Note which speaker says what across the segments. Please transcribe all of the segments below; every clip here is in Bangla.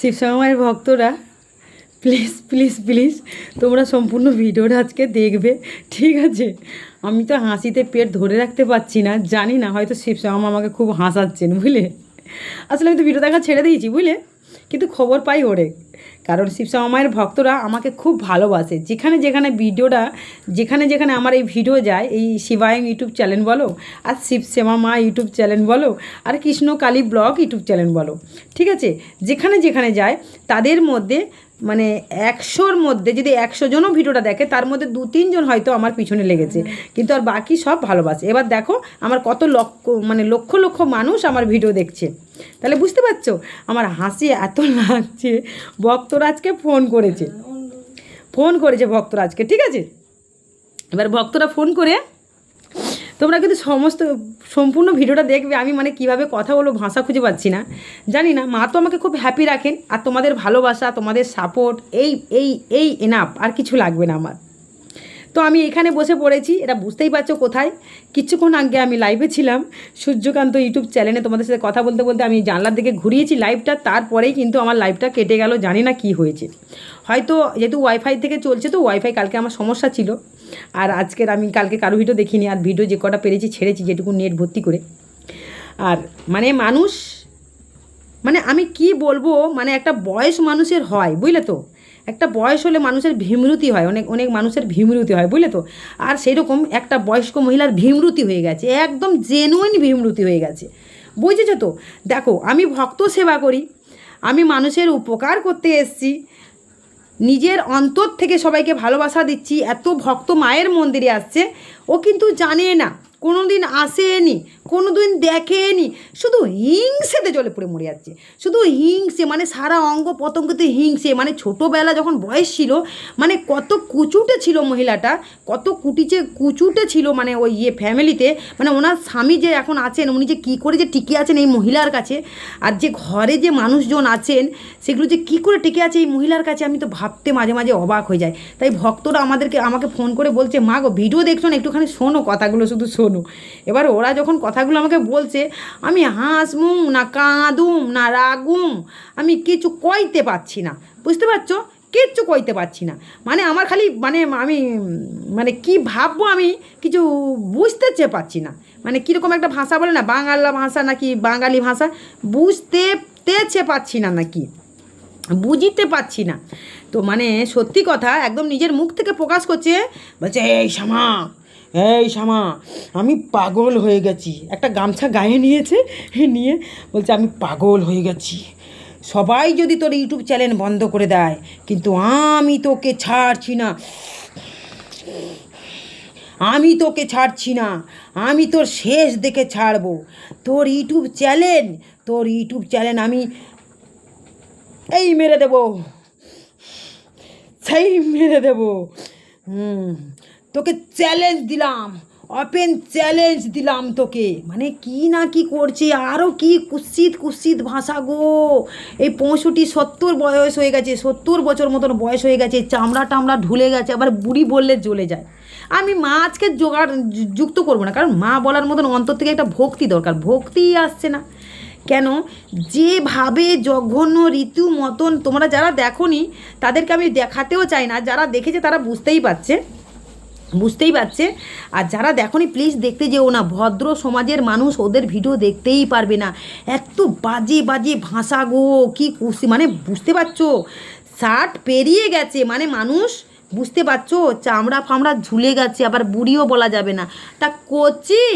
Speaker 1: শিবসাগরের ভক্তরা প্লিজ প্লিজ প্লিজ তোমরা সম্পূর্ণ ভিডিওটা আজকে দেখবে, ঠিক আছে? আমি তো হাসিতে পেট ধরে রাখতে পারছি না, জানি না, হয়তো শিবসাগম আমাকে খুব হাসাচ্ছেন, বুঝলে? আসলে আমি তো ভিডিও দেখা ছেড়ে দিয়েছি, বুঝলে? কিন্তু খবর পাই ওরে। কারণ শিবশ্যামা মায়ের ভক্তরা আমাকে খুব ভালোবাসে। যেখানে যেখানে ভিডিওটা, যেখানে যেখানে আমার এই ভিডিও যায়, এই শিবায়ং ইউটিউব চ্যানেল বলো, আর শিবশ্যামা মা ইউটিউব চ্যানেল বলো, আর Krishna Kali vlog YouTube channel বলো, ঠিক আছে? যেখানে যেখানে যায়, তাদের মধ্যে মানে একশোর মধ্যে, যদি একশো জনও ভিডিওটা দেখে, তার মধ্যে দু তিনজন হয়তো আমার পিছনে লেগেছে। কিন্তু আর বাকি সব ভালোবাসে। এবার দেখো, আমার কত লক্ষ মানে লক্ষ লক্ষ মানুষ আমার ভিডিও দেখছে। তাহলে বুঝতে পারছ? আমার হাসি এত লাগছে। ভক্তরাজকে ফোন করেছে। ফোন করেছে ভক্তরাজকে ঠিক আছে? এবার ভক্তরা ফোন করে তোমরা কিন্তু সমস্ত, সম্পূর্ণ ভিডিওটা দেখবে আমি মানে কীভাবে কথা বলব, ভাষা খুঁজে পাচ্ছি না। জানি না, মা তো আমাকে খুব হ্যাপি রাখেন, আর তোমাদের ভালোবাসা, তোমাদের সাপোর্ট এই এই এই এনাফ আর কিছু লাগবে না আমার। তো আমি এখানে বসে পড়েছি, এটা বুঝতেই পারছ কোথায়। কিছুক্ষণ আগে আমি লাইভে ছিলাম, সূর্যকান্ত ইউটিউব চ্যানেলে তোমাদের সাথে কথা বলতে বলতে আমি জানলার দিকে ঘুরিয়েছি লাইভটা তারপরেই কিন্তু আমার লাইভটা কেটে গেল, জানি না কি হয়েছে। হয়তো যেহেতু ওয়াইফাই থেকে চলছে তো ওয়াইফাই কালকে আমার সমস্যা ছিল, আর আজকের আমি কালকে কারও ভিডিও দেখিনি, আর ভিডিও যে কটা পেরেছি, ছেড়েছি যেটুকু নেট ভর্তি করে। আর মানে মানুষ মানে আমি কি বলব মানে একটা বয়স মানুষের হয়, বুঝলে তো? একটা বয়স হলে মানুষের ভীমরুতি হয়, অনেক অনেক মানুষের ভীমরুতি হয়, বুঝলে তো? আর সেই রকম একটা বয়স্ক মহিলার ভীমরুতি হয়ে গেছে, একদম জেনুইন ভীমরুতি হয়ে গেছে। বুঝেছ তো? দেখো, আমি ভক্ত সেবা করি, আমি মানুষের উপকার করতে এসছি, নিজের অন্তর থেকে সবাইকে ভালোবাসা দিচ্ছি, এত ভক্ত মায়ের মন্দিরে আসছে, ও কিন্তু জানে না কোনো দিন আসেনি। কোনো দিন দেখেনি। শুধু হিংসেতে জলে পড়ে মরে যাচ্ছে। শুধু হিংসে মানে সারা অঙ্গ পতঙ্গতে হিংসে। মানে ছোটোবেলা যখন বয়স ছিল মানে কত কুচুটে ছিল মহিলাটা, কত কুটিচে কুচুটে ছিল মানে ওই ইয়ে ফ্যামিলিতে মানে ওনার স্বামী যে এখন আছেন, উনি যে কী করে যে টিকে আছেন এই মহিলার কাছে, আর যে ঘরে যে মানুষজন আছেন, সেগুলো যে কী করে টিকে আছে এই মহিলার কাছে, আমি তো ভাবতে মাঝে মাঝে অবাক হয়ে যায় তাই ভক্তরা আমাদেরকে, আমাকে ফোন করে বলছে, মা গো, ভিডিও দেখছ না? একটুখানি শোনো কথাগুলো, শুধু শোনো। এবার ওরা যখন কথাগুলো আমাকে বলছে, আমি হাসমুম, না কাঁদুম, না রাগুম, আমি কিছু কইতে পারছি না। বুঝতে পারছ? কিচ্ছু কইতে পারছি না। মানে আমার খালি মানে আমি মানে কি ভাববো আমি কিছু বুঝতে চেয়ে পাচ্ছি না। মানে কীরকম একটা ভাষা বলে না, বাংলা ভাষা নাকি বাঙালি ভাষা বুঝতে তেছে পাচ্ছি না নাকি? বুঝিতে পাচ্ছি না। তো মানে সত্যি কথা, একদম নিজের মুখ থেকে প্রকাশ করছে, বলছে, এই শ্যামা এই শ্যামা, আমি পাগল হয়ে গেছি। একটা গামছা গায়ে নিয়েছে নিয়ে বলছে, আমি পাগল হয়ে গেছি। সবাই যদি তোর ইউটিউব চ্যানেল বন্ধ করে দেয়, কিন্তু আমি তোকে ছাড়ছি না। আমি তোকে ছাড়ছি না। আমি তোর শেষ দেখে ছাড়বো। তোর ইউটিউব চ্যানেল, তোর ইউটিউব চ্যানেল আমি এই মেরে দেব। সেই মেরে দেব। হুম। তোকে চ্যালেঞ্জ দিলাম। ওপেন চ্যালেঞ্জ দিলাম তোকে। মানে কি না কি করছে? আরও কি কুৎসিত কুৎসিত ভাষা গো। এই পঁয়ষট্টি, সত্তর বয়স হয়ে গেছে, সত্তর বছর মতন বয়স হয়ে গেছে, চামড়া টামড়া ঢুলে গেছে, আবার বুড়ি বললে জ্বলে যায়। আমি মা আজকে জোগাড় যুক্ত করব না, কারণ মা বলার মতন অন্তর থেকে একটা ভক্তি দরকার ভক্তিই আসছে না। কেন? যেভাবে জঘন্য ঋতু মতন তোমরা যারা দেখোনি, তাদেরকে আমি দেখাতেও চাই না, যারা দেখেছে তারা বুঝতেই পারছে। বুঝতেই পারছে। আর যারা দেখনি প্লিজ দেখতে যেও না। ভদ্র সমাজের মানুষ ওদের ভিডিও দেখতেই পারবে না। এত বাজে বাজে ভাষা গো, কি কুসি মানে বুঝতে পারছ? শার্ট পেরিয়ে গেছে মানে মানুষ বুঝতে পারছ? চামড়া ফামড়া ঝুলে গেছে, আবার বুড়িও বলা যাবে না। তা কচি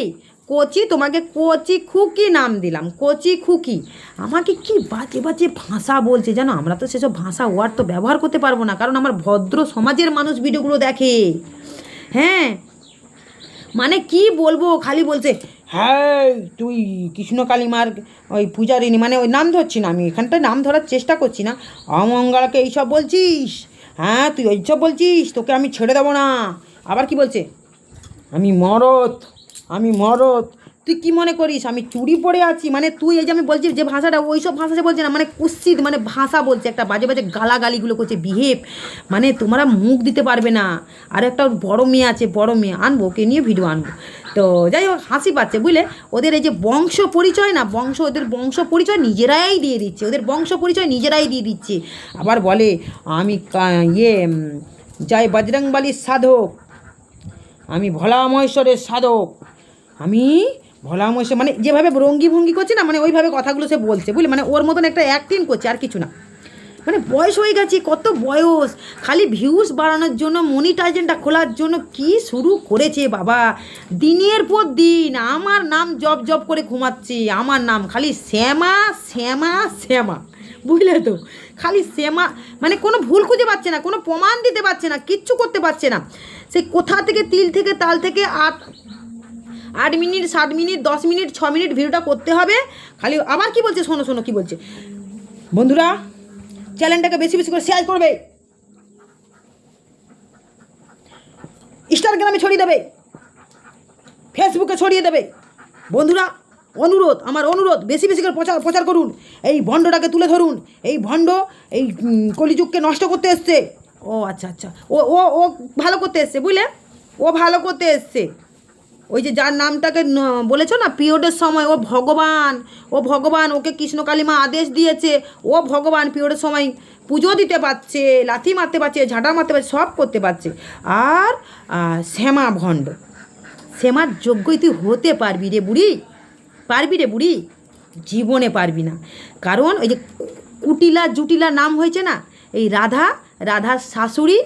Speaker 1: কচি তোমাকে কচি খুকি নাম দিলাম, কচি খুকি। আমাকে কি বাজে বাজে ভাষা বলছে জানো? আমরা তো সেসব ভাষা ওয়ার্ড তো ব্যবহার করতে পারব না, কারণ আমার ভদ্র সমাজের মানুষ ভিডিওগুলো দেখে। হ্যাঁ। মানে কি বলব খালি বলছে হ্যাঁ তুই কৃষ্ণকালী মার ওই পূজারিনী মানে ওই নাম ধরছি না আমি, এখানটায় নাম ধরার চেষ্টা করছি না। অমঙ্গলাকে এইসব বলছিস? হ্যাঁ তুই ওইসব বলছিস? তোকে আমি ছেড়ে দেবো না। আবার কি বলছে? আমি মরত আমি মরদ তুই কি মনে করিস? আমি চুরি পড়ে আছি। মানে তুই এই যে আমি বলছি, যে ভাষাটা ওই সব ভাষা যে বলছে না মানে কুৎসিত মানে ভাষা বলছে। একটা বাজে বাজে গালাগালিগুলো করছে বিহেভ মানে তোমরা মুখ দিতে পারবে না। আর একটা বড় মেয়ে আছে, বড় মেয়ে। আনব, ওকে নিয়ে ভিডিও আনব। তো যাই হোক, হাসি পাচ্ছে, বুঝলে? ওদের এই যে বংশ পরিচয় না, বংশ, ওদের বংশ পরিচয় নিজেরাই দিয়ে দিচ্ছে। ওদের বংশ পরিচয় নিজেরাই দিয়ে দিচ্ছে। আবার বলে, আমি ইয়ে যাই বজরংবলির সাধক। আমি ভোলা মহেশ্বরের সাধক। আমি ভোলা মহেশ্বর মানে যেভাবে রঙ্গি ভঙ্গি করছে না মানে ওইভাবে কথাগুলো সে বলছে, বুঝলি? মানে ওর মতন একটা অ্যাক্টিং করছে, আর কিছু না। মানে বয়স হয়ে গেছে, কত বয়স? খালি ভিউজ বাড়ানোর জন্য মনিটাইজেনটা খোলার জন্য কি শুরু করেছে বাবা? দিনের পর দিন, আমার নাম জব জব করে ঘুমাচ্ছি, আমার নাম খালি শ্যামা শ্যামা শ্যামা, বুঝলে তো? খালি শ্যামা মানে কোনো ভুল খুঁজে পাচ্ছে না, কোনো প্রমাণ দিতে পারছে না, কিচ্ছু করতে পারছে না। সে কোথা থেকে, তিল থেকে, তাল থেকে আট আট মিনিট, সাত মিনিট, দশ মিনিট, ছ মিনিট ভিডিওটা করতে হবে। খালি আবার কি বলছে? শোনো শোনো, কি বলছে? বন্ধুরা, চ্যানেলটাকে বেশি বেশি করে শেয়ার করবে। ইনস্টাগ্রামে ছড়িয়ে দেবে। ফেসবুকে ছড়িয়ে দেবে। বন্ধুরা, অনুরোধ, আমার অনুরোধ, বেশি বেশি করে প্রচার প্রচার করুন। এই ভণ্ডটাকে তুলে ধরুন। এই ভণ্ড, এই কলিযুগকে নষ্ট করতে এসছে। ও আচ্ছা আচ্ছা। ও ও ও ভালো করতে এসছে, বুঝলে? ও ভালো করতে এসছে। ওই যে যার নামটাকে বলেছ না? পিরিয়ডের সময়, ও ভগবান ও ভগবান, ওকে কৃষ্ণ কালিমা আদেশ দিয়েছে, ও ভগবান পিরিয়ডের সময় পুজো দিতে পারছে, লাথি মারতে পারছে, ঝাঁটা মারতে পারছে, সব করতে পারছে। আর শ্যামা ভণ্ড। শ্যামার যোগ্যই তুই হতে পারবি রে বুড়ি। পারবি রে বুড়ি? জীবনে পারবি না। কারণ ওই যে কুটিলা জুটিলা নাম হয়েছে না? এই রাধা, রাধার শাশুড়ি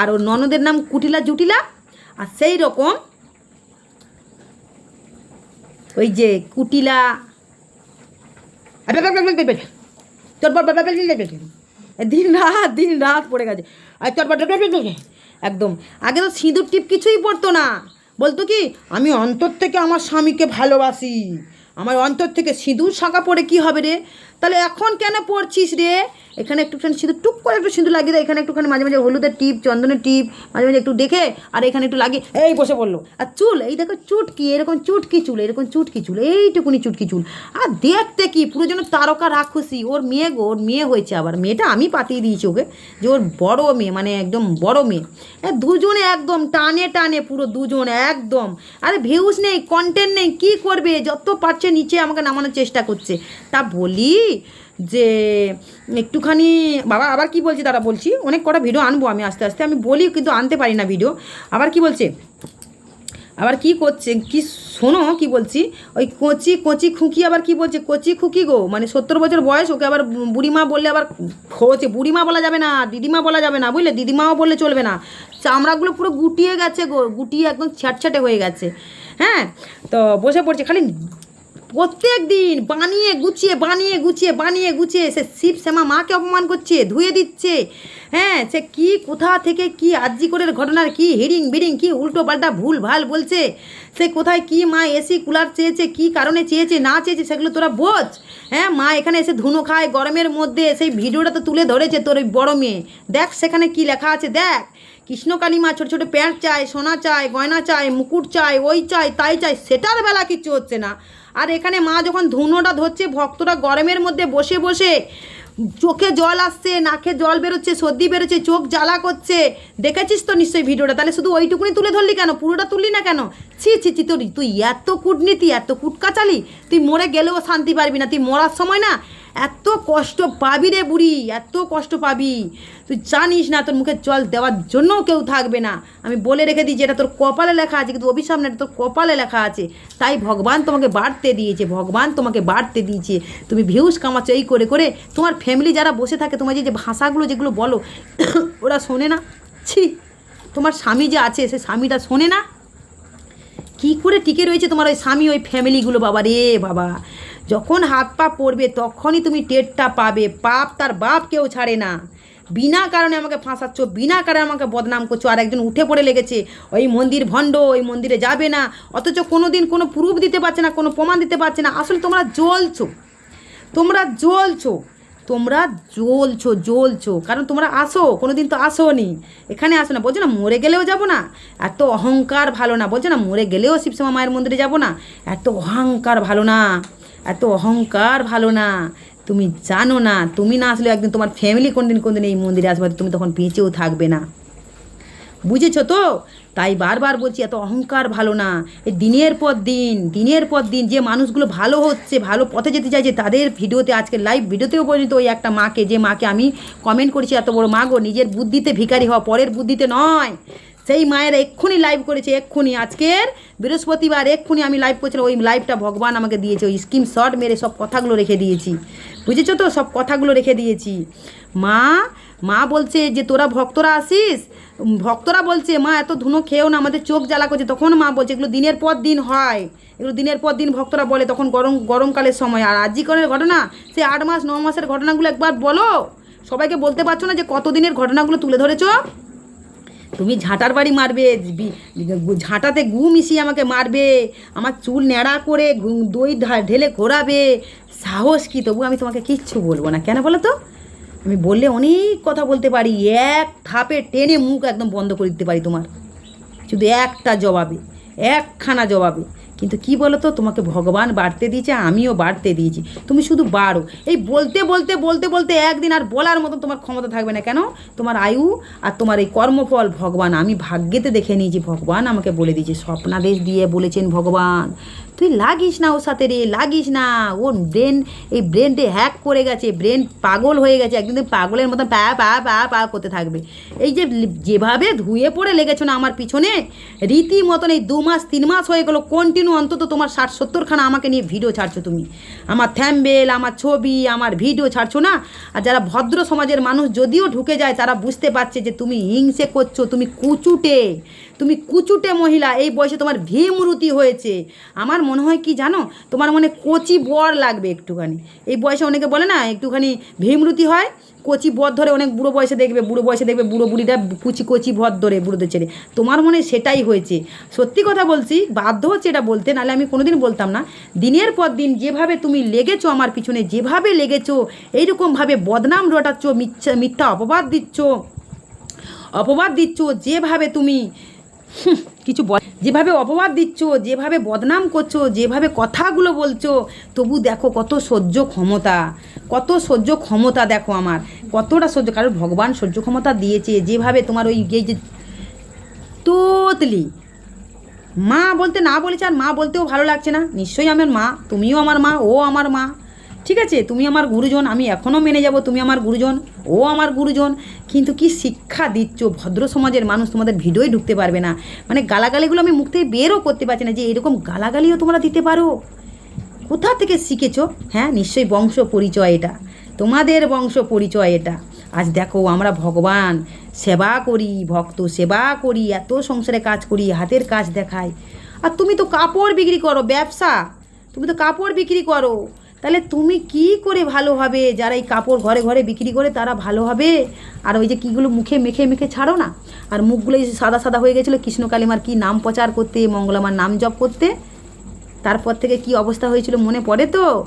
Speaker 1: আর ওর ননদের নাম কুটিলা জুটিলা। আর সেই রকম ওই যে কুটিলা দিন রাত দিন রাত পড়ে গেছে আর একদম আগে তো সিঁদুর টিপ কিছুই পড়তো না বলতো কি আমি অন্তর থেকে আমার স্বামীকে ভালোবাসি আমার অন্তর থেকে সিঁদুর শাঁকা পড়ে কি হবে রে তাহলে এখন কেন পড়ছিস রে? এখানে একটুখানি সিঁদুর, টুক করে একটু সিঁদুর লাগিয়ে দেয় এখানে একটুখানি মাঝে মাঝে হলুদের টিপ, চন্দনের টিপ, মাঝে মাঝে একটু দেখে, আর এখানে একটু লাগিয়ে, এই বসে পড়ল। আর চুল, এই দেখো চুটকি, এরকম চুটকি চুল, এরকম চুটকি চুল, এইটুকুনি চুটকি চুল। আর দেখতে কি, পুরো যেন তারকা রাক্ষসী। ওর মেয়ে গো, ওর মেয়ে হয়েছে আবার। মেয়েটা আমি পাতিয়ে দিয়েছি ওকে, যে ওর বড় মেয়ে মানে একদম বড় মেয়ে। দুজনে একদম টানে টানে, পুরো দুজন একদম। আরে ভিউজ নেই কন্টেন্ট নেই, কি করবে? যত পারছে নিচে আমাকে নামানোর চেষ্টা করছে। তা বলি যে একটুখানি, বাবা আবার কি বলছি তারা বলছি, অনেক কটা ভিডিও আনব আমি আস্তে আস্তে, আমি বলি কিন্তু আনতে পারি না ভিডিও আবার কি বলছে? আবার কি করছে, কি শোনো কি বলছি, ওই কচি কচি খুঁকি আবার কি বলছে, কচি খুঁকি গো মানে সত্তর বছর বয়স, ওকে আবার বুড়িমা বললে আবার হচ্ছে বুড়িমা বলা যাবে না, দিদিমা বলা যাবে না, বুঝলে? দিদিমাও বললে চলবে না। চামড়াগুলো পুরো গুটিয়ে গেছে গো, গুটিয়ে একদম ছ্যাটছ্যাটে হয়ে গেছে। হ্যাঁ তো বসে পড়ছে, খালি প্রত্যেক দিন বানিয়ে গুছিয়ে বানিয়ে গুছিয়ে বানিয়ে গুছিয়ে সে শিব শ্যামা মাকে অপমান করছে, ধুয়ে দিচ্ছে। হ্যাঁ সে কি, কোথা থেকে কি আর্জি করে ঘটনার কি হিডিং বিডিং, কি উল্টো পাল্টা ভুল ভালো বলছে? সে কোথায় কি মা এসি কুলার চেয়েছে, কি কারণে চেয়েছে, না চেয়েছে, সেগুলো তোরা বোঝ। হ্যাঁ মা এখানে এসে ধুনো খায়, গরমের মধ্যে সেই ভিডিওটা তো তুলে ধরেছে তোর ওই বড় মেয়ে। দেখ সেখানে কি লেখা আছে, দেখ। কৃষ্ণকালী মা ছোটো ছোটো প্যান্ট চায়, সোনা চায়, গয়না চায়, মুকুট চায়, ওই চায়, তাই চায়, সেটার বেলা কিচ্ছু হচ্ছে না। আর এখানে মা যখন ধুনোটা ধরছে, ভক্তরা গরমের মধ্যে বসে বসে চোখে জল আসছে, নাকে জল বেরোচ্ছে, সর্দি বেরোচ্ছে, চোখ জ্বালা করছে। দেখেছিস তো নিশ্চয়ই ভিডিওটা? তাহলে শুধু ওইটুকুনি তুলে ধরলি কেন? পুরোটা তুললি না কেন? ছি ছি ছি, তোর তুই এত কূটনীতি, এত কুটকাচালি। তুই মরে গেলেও শান্তি পারবি না। তুই মরার সময় না এত কষ্ট পাবি রে বুড়ি, এত কষ্ট পাবি। তুই জানিস না, তোর মুখে জল দেওয়ার জন্য কেউ থাকবে না। আমি বলে রেখে দিই যে এটা তোর কপালে লেখা আছে, কিন্তু অভিশাপ না তোর কপালে লেখা আছে। তাই ভগবান তোমাকে বাড়তে দিয়েছে, ভগবান তোমাকে বাড়তে দিয়েছে। তুমি ভিউজ কামাচ্ছ এই করে করে, তোমার ফ্যামিলি যারা বসে থাকে, তোমার যে ভাষাগুলো, যেগুলো বলো, ওরা শোনে না। ছি, তোমার স্বামী যে আছে, সে স্বামীটা শোনে না। কি করে টিকে রয়েছে তোমার ওই স্বামী, ওই ফ্যামিলিগুলো বাবা রে বাবা। যখন হাত পা পড়বে তখনই তুমি টেরটা পাবে। পাপ তার বাপ কেউ ছাড়ে না। বিনা কারণে আমাকে ফাঁসাচ্ছ, বিনা কারণে আমাকে বদনাম করছ। আর একজন উঠে পড়ে লেগেছে। ওই মন্দির ভণ্ড, ওই মন্দিরে যাবে না। অথচ কোনো দিন কোনো প্রুফ দিতে পারছে না, কোনো প্রমাণ দিতে পারছে না। আসলে তোমরা জ্বলছো। তোমরা জ্বলছো। তোমরা জ্বলছো জ্বলছো। কারণ তোমরা আসো কোনো দিন তো আসো নি এখানে আসো না। বলছো না, মরে গেলেও যাব না। এত অহংকার ভালো না। বলছো না, মরে গেলেও শিবশ্যামা মায়ের মন্দিরে যাব না। এত অহংকার ভালো না। এত অহংকার ভালো না। তুমি জানো না, তুমি না আসলে একদিন তোমার ফ্যামিলি কোনদিন কোনদিন এই মন্দিরে আসবে, তুমি তখন বেঁচেও থাকবে না। বুঝেছ তো? তাই বারবার বলছি, এত অহংকার ভালো না। এই দিনের পর দিন, দিনের পর দিন যে মানুষগুলো ভালো হচ্ছে, ভালো পথে যেতে চাইছে, তাদের ভিডিওতে, আজকে লাইভ ভিডিওতেও পর্যন্ত ওই একটা মাকে, যে মাকে আমি কমেন্ট করেছি, এত বড় মা গো, নিজের বুদ্ধিতে ভিখারি হওয়া, পরের বুদ্ধিতে নয়। সেই মায়ের এক্ষুনি লাইভ করেছে, এক্ষুনি আজকের বৃহস্পতিবার, এক্ষুনি আমি লাইভ করেছিলাম, ওই লাইভটা ভগবান আমাকে দিয়েছে, ওই স্ক্রিন শট মেরে সব কথাগুলো রেখে দিয়েছি। বুঝেছ তো? সব কথাগুলো রেখে দিয়েছি। মা মা বলছে যে, তোরা ভক্তরা আসিস? ভক্তরা বলছে, মা, এত ধুনো খেয়েও না, আমাদের চোখ জ্বালা করছে। তখন মা বলছে, এগুলো দিনের পর দিন হয়। এগুলো দিনের পর দিন ভক্তরা বলে, তখন গরম, গরমকালের সময়। আর আজিকরের ঘটনা, সে আট মাস, ন মাসের ঘটনাগুলো একবার বলো। সবাইকে বলতে পারছ না যে কতদিনের ঘটনাগুলো তুলে ধরেছো? তুমি ঝাঁটার বাড়ি মারবে ঝাঁটাতে গু মিশিয়ে আমাকে মারবে, আমার চুল ন্যাড়া করে দই ঢেলে ঘোরাবে। সাহস কি তবু? আমি তোমাকে কিচ্ছু বলব না। কেন বলো তো? আমি বললে অনেক কথা বলতে পারি, এক থাপে টেনে মুখ একদম বন্ধ করে দিতে পারি তোমার। শুধু একটা জবাবে, একখানা জবাবে। কিন্তু কি বলো তো তোমাকে ভগবান বাড়তে দিয়েছে, আমিও বাড়তে দিয়েছি। তুমি শুধু বাড়ো। এই বলতে বলতে বলতে বলতে একদিন আর বলার মতন তোমার ক্ষমতা থাকবে না। কেন? তোমার আয়ু আর তোমার এই কর্মফল, ভগবান, আমি ভাগ্যেতে দেখে নিয়েছি, ভগবান আমাকে বলে দিয়েছে, স্বপ্নাদেশ দিয়ে বলেছেন ভগবান। তুই লাগিস না ওর সাথে রে, লাগিস না। ওর ব্রেন, এই ব্রেনটে হ্যাক করে গেছে, ব্রেন পাগল হয়ে গেছে, একদিন পাগলের মতন পা পা পা পা করতে থাকবে। এই যে যেভাবে ধুয়ে পড়ে লেগেছো না আমার পিছনে রীতি মতন এই দু মাস, তিন মাস হয়ে গেলো কন্টিনিউ অন্তত তোমার ষাট সত্তরখানা আমাকে নিয়ে ভিডিও ছাড়ছো তুমি। আমার থ্যাম্বেল আমার ছবি, আমার ভিডিও ছাড়ছো না? আর যারা ভদ্র সমাজের মানুষ যদিও ঢুকে যায়, তারা বুঝতে পারছে যে তুমি হিংসে করছ, তুমি কুচুটে তুমি কুচুটে মহিলা, এই বয়সে তোমার ভীমরুতি হয়েছে। আমার মনে হয় কি জানো? তোমার মনে কচি বর লাগবে একটুখানি। এই বয়সে অনেকে বলে না, একটুখানি ভীমরুতি হয় কচি বর ধরে অনেক বুড়ো বয়সে দেখবে, বুড়ো বয়সে দেখবে, বুড়ো বুড়িটা কুচি কচি ভর ধরে বুড়োদের ছেড়ে তোমার মনে সেটাই হয়েছে। সত্যি কথা বলছি, বাধ্য হচ্ছে এটা বলতে, নাহলে আমি কোনোদিন বলতাম না। দিনের পর দিন যেভাবে তুমি লেগেছো আমার পিছনে, যেভাবে লেগেছো, এইরকমভাবে বদনাম রটাচ্ছ, মিথ্যা মিথ্যা অপবাদ দিচ্ছ অপবাদ দিচ্ছ, যেভাবে তুমি কিছু বল। যেভাবে অপবাদ দিচ্ছ, যেভাবে বদনাম করছ, যেভাবে কথাগুলো বলছো, তবু দেখো কত সহ্য ক্ষমতা, কত সহ্য ক্ষমতা দেখো আমার, কতটা সহ্য, কারণ ভগবান সহ্য ক্ষমতা দিয়েছে, যেভাবে তোমার ওই যে তোতলি। মা বলতে না বলেছে আর মা বলতেও ভালো লাগছে না। নিশ্চয়ই আমার মা, তুমিও আমার মা, ও আমার মা। ঠিক আছে, তুমি আমার গুরুজন, আমি এখনও মেনে যাব, তুমি আমার গুরুজন, ও আমার গুরুজন। কিন্তু কি শিক্ষা দিচ্ছ? ভদ্র সমাজের মানুষ তোমাদের ভিডিওই ঢুকতে পারবে না। মানে গালাগালিগুলো আমি মুখ থেকে বেরও করতে পারছি না যে এরকম গালাগালিও তোমরা দিতে পারো। কোথা থেকে শিখেছো? হ্যাঁ নিশ্চয়ই বংশ পরিচয় এটা। তোমাদের বংশ পরিচয় এটা। আজ দেখো, আমরা ভগবান, সেবা করি, ভক্ত সেবা করি, এত সংসারে কাজ করি, হাতের কাজ দেখাই। আর তুমি তো কাপড় বিক্রি করো, ব্যবসা। তুমি তো কাপড় বিক্রি করো। তাহলে তুমি কি করে ভালো হবে? যারা এই কাপড় ঘরে ঘরে বিক্রি করে তারা ভালো হবে? আর ওই যে কীগুলো মুখে মেখে মেখে ছাড়ো না? আর মুখগুলো সাদা সাদা হয়ে গেছিল, কৃষ্ণ কালিমার কী নাম প্রচার করতে, মঙ্গলামার নাম জপ করতে? তারপর থেকে কি অবস্থা হয়েছিল মনে পড়ে তো?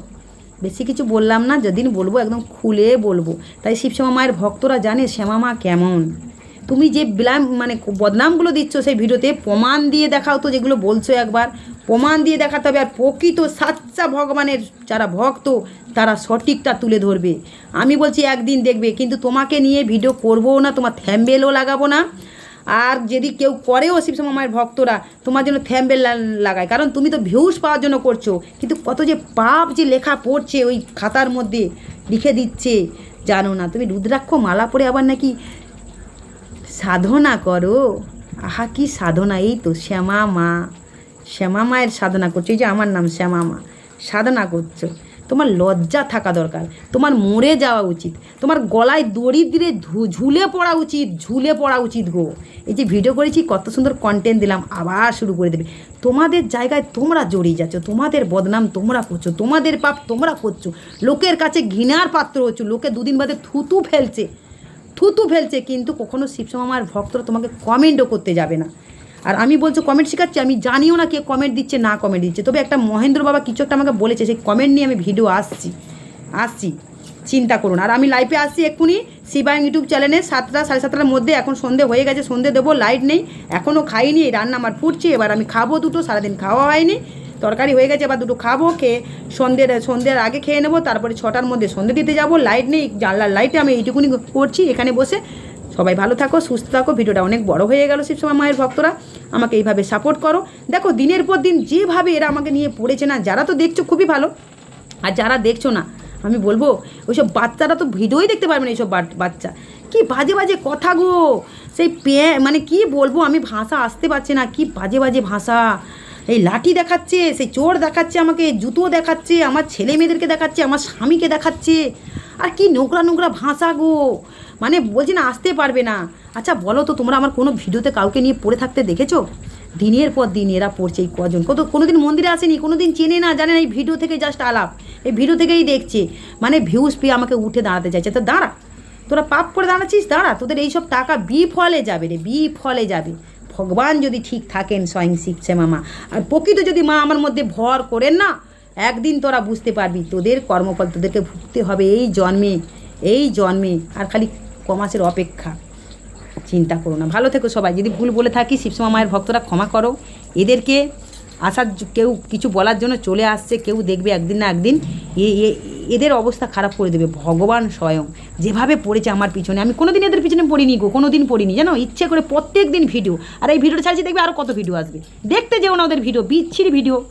Speaker 1: বেশি কিছু বললাম না, যেদিন বলব, একদম খুলে বলব। তাই শিবশ্যামা মায়ের ভক্তরা জানে শ্যামা মা কেমন। তুমি যে বিলাম মানে বদনামগুলো দিচ্ছ সেই ভিডিওতে প্রমাণ দিয়ে দেখাও তো যেগুলো বলছো একবার। প্রমাণ দিয়ে দেখাতে হবে আর প্রকৃত সাচ্চা ভগবানের যারা ভক্ত, তারা সঠিকটা তুলে ধরবে। আমি বলছি একদিন দেখবে, কিন্তু তোমাকে নিয়ে ভিডিও করব না, তোমার থ্যাম্বেলও লাগাবো না। আর যদি কেউ করেও শিবশ্যামা মায়ের ভক্তরা, তোমার জন্য থ্যাম্বেল লাগায়। কারণ তুমি তো ভিউজ পাওয়ার জন্য করছ, কিন্তু কত যে পাপ যে লেখা পড়ছে ওই খাতার মধ্যে লিখে দিচ্ছে, জানো না। তুমি রুদ্রাক্ষ মালা পরে আবার নাকি সাধনা করো। আহা, কি সাধনা? এই তো শ্যামা মা শ্যামা মায়ের সাধনা করছ। এই যে আমার নাম শ্যামা মা সাধনা করছ। তোমার লজ্জা থাকা দরকার। তোমার মরে যাওয়া উচিত। তোমার গলায় দড়ি দিয়ে ঝুলে পড়া উচিত, ঝুলে পড়া উচিত গো। এই যে ভিডিও করেছি, কত সুন্দর কন্টেন্ট দিলাম, আবার শুরু করে দেবে। তোমাদের জায়গায় তোমরা জড়িয়ে যাচ্ছ। তোমাদের বদনাম তোমরা করছ। তোমাদের পাপ তোমরা করছ। লোকের কাছে ঘৃণার পাত্র হচ্ছ। লোকে দুদিন বাদে থুতু ফেলছে। থুতু ফেলছে, কিন্তু কখনো শিবসমামার ভক্তরা তোমাকে কমেন্টও করতে যাবে না। আর আমি বলছো কমেন্ট শেখাচ্ছি, আমি জানিও না কে কমেন্ট দিচ্ছে, না কমেন্ট দিচ্ছে। তবে একটা মহেন্দ্র বাবা কিছু একটা আমাকে বলেছে, সেই কমেন্ট নিয়ে আমি ভিডিও আসছি আসছি। চিন্তা করুন। আর আমি লাইভে আসছি এক্ষুনি শিবায়ং ইউটিউব চ্যানেলে সাতটা, সাড়ে সাতটার মধ্যে এখন সন্ধে হয়ে গেছে, সন্ধে দেবো লাইট নেই এখনও খাইনি রান্না আমার ফুটছে, এবার আমি খাব দুটো, সারাদিন খাওয়া হয়নি, তরকারি হয়ে গেছে, এবার দুটো খাব, খেয়ে সন্ধ্যের সন্ধ্যের আগে খেয়ে নেব, তারপরে ছটার মধ্যে সন্ধে দিতে যাব লাইট নেই, জানলার লাইটে আমি এইটুকুনি করছি, এখানে বসে সবাই ভালো থাকো, সুস্থ থাকো, ভিডিওটা অনেক বড় হয়ে গেল শিবসমা মায়ের ভক্তরা, আমাকে এইভাবে সাপোর্ট করো। দেখো, দিনের পর দিন যেভাবে এরা আমাকে নিয়ে পড়েছে না, যারা তো দেখছ খুবই ভালো, আর যারা দেখছ না আমি বলব, ওইসব বাচ্চারা তো ভিডিওই দেখতে পারবে না এইসব বাচ্চা। কি বাজে বাজে কথা গো। সেই পে মানে কি বলব, আমি ভাষা আসতে পারছি না, কি বাজে বাজে ভাষা। এই লাঠি দেখাচ্ছে, সেই চোর দেখাচ্ছে আমাকে, জুতো দেখাচ্ছে, আমার ছেলে মেয়েদেরকে দেখাচ্ছে, আমার স্বামীকে দেখাচ্ছে। আর কি নোংরা নোংরা ভাষা গো। মানে বলছি না, আসতে পারবে না। আচ্ছা বলো তো, তোমরা আমার কোনো ভিডিওতে কাউকে নিয়ে পড়ে থাকতে দেখেছ? দিনের পর দিন এরা পড়ছে এই কজন। কত কোনো দিন মন্দিরে আসেনি কোনো দিন চেনে না, জানে না, এই ভিডিও থেকে জাস্ট আলাপ। এই ভিডিও থেকেই দেখছে। মানে ভিউজ পেয়ে আমাকে উঠে দাঁড়াতে চাইছে। তো দাঁড়া, তোরা পাপ করে দাঁড়াচ্ছিস? দাঁড়া, তোদের এইসব টাকা বি ফলে যাবে রে বি ফলে যাবে। ভগবান যদি ঠিক থাকেন স্বয়ং শিখছে মামা। আর প্রকৃত যদি মা আমার মধ্যে ভর করেন না, একদিন তোরা বুঝতে পারবি, তোদের কর্মফল তোদেরকে ভুগতে হবে এই জন্মে এই জন্মে। আর খালি কমাসের অপেক্ষা। চিন্তা করো না। ভালো থেকো সবাই। যদি ভুল বলে থাকি, শিবসমা মায়ের ভক্তরা ক্ষমা করো। এদেরকে আসার কেউ কিছু বলার জন্য চলে আসছে, কেউ দেখবে একদিন না একদিন, এ- এদের অবস্থা খারাপ করে দেবে। ভগবান স্বয়ং। যেভাবে পড়েছে আমার পিছনে, আমি কোনোদিন এদের পিছনে পড়িনি গো কোনো দিন পড়িনি। জানো? ইচ্ছে করে প্রত্যেক দিন ভিডিও। আর এই ভিডিওটা ছাড়ছি, দেখবে আরও কত ভিডিও আসবে। দেখতে যেও না ওদের ভিডিও, বিচ্ছিরি ভিডিও।